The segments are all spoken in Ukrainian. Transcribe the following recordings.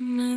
Минає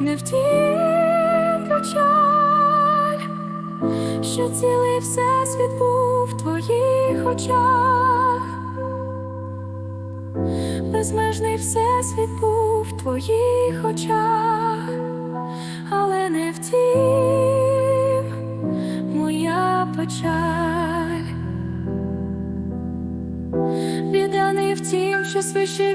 не втім печаль, що цілий всесвіт був в твоїх очах, безмежний всесвіт був в твоїх очах, але не втім моя печаль. Біда не в тім, що свище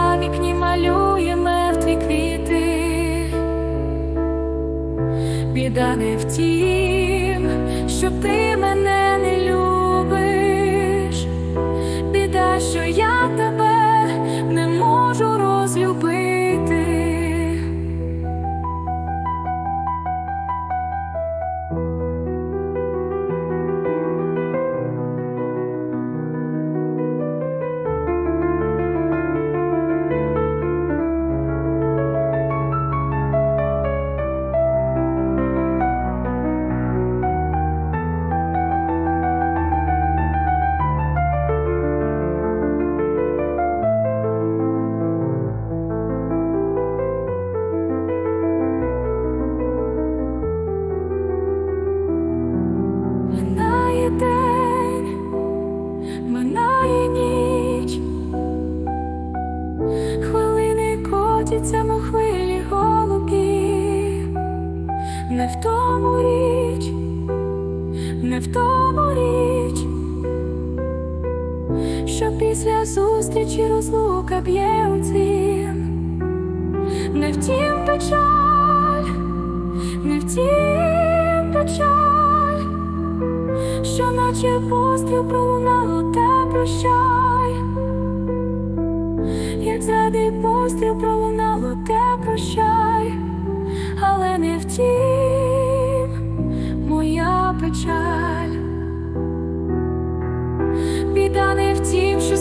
малює мертві квіти. Біда не в тім, що ти мене не любиш. Біда, що я тебе не в тому річ, не в тому річ, що після зустрічі розлука б'є у дзвін, не втім печаль, не втім печаль що наче постріл пролунало та прощай, як зради постріл пролунало те прощай, але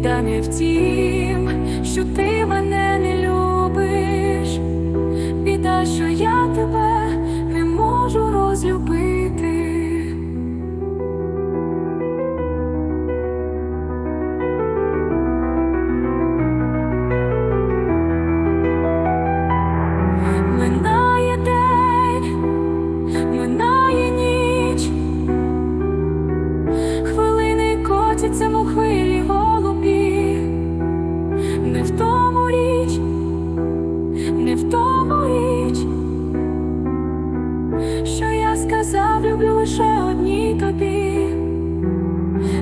Біда не в тім, що ти мене не любиш, біда, що я тебе не можу розлюбити. Минає день, минає ніч, хвилини котяться у завлюблю лише одній тобі,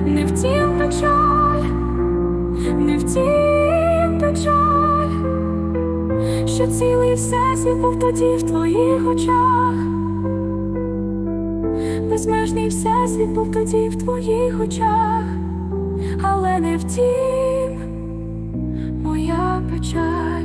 не втім печаль, не втім печаль, що цілий всесвіт був тоді в твоїх очах, безмежний всесвіт був тоді в твоїх очах, але не втім моя печаль.